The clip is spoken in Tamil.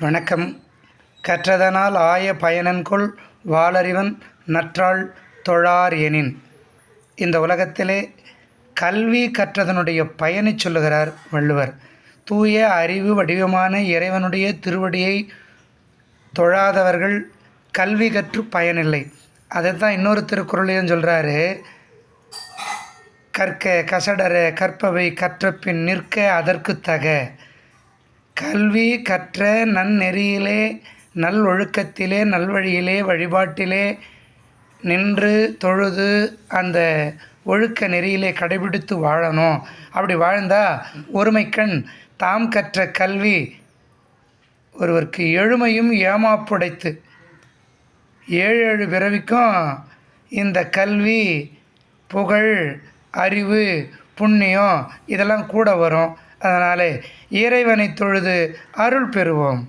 வணக்கம். கற்றதனால் ஆய பயனன்கொள் வாளறிவன் நற்றாள் தொழார் எனின். இந்த உலகத்திலே கல்வி கற்றதனுடைய பயனைச் சொல்லுகிறார் வள்ளுவர். தூய அறிவு வடிவமான இறைவனுடைய திருவடியை தொழாதவர்கள் கல்வி கற்று பயனில்லை. அதை தான் இன்னொரு திருக்குறளையும் சொல்கிறாரு கற்க கசடர கற்பவை கற்றப்பின் நிற்க அதற்கு தக. கல்வி கற்ற நன்னெறியிலே நல்லொழுக்கத்திலே நல்வழியிலே வழிபாட்டிலே நின்று தொழுது அந்த ஒழுக்க நெறியிலே கடைபிடித்து வாழணும். அப்படி வாழ்ந்தால் ஒருமைக்கண் தாம் கற்ற கல்வி ஒருவருக்கு எழுமையும் ஏமாப்புடைத்து ஏழு ஏழு பிறவிக்கும் இந்த கல்வி புகழ் அறிவு புண்ணியம் இதெல்லாம் கூட வரும். அதனால் இறைவனை தொழுது அருள் பெறுவோம்.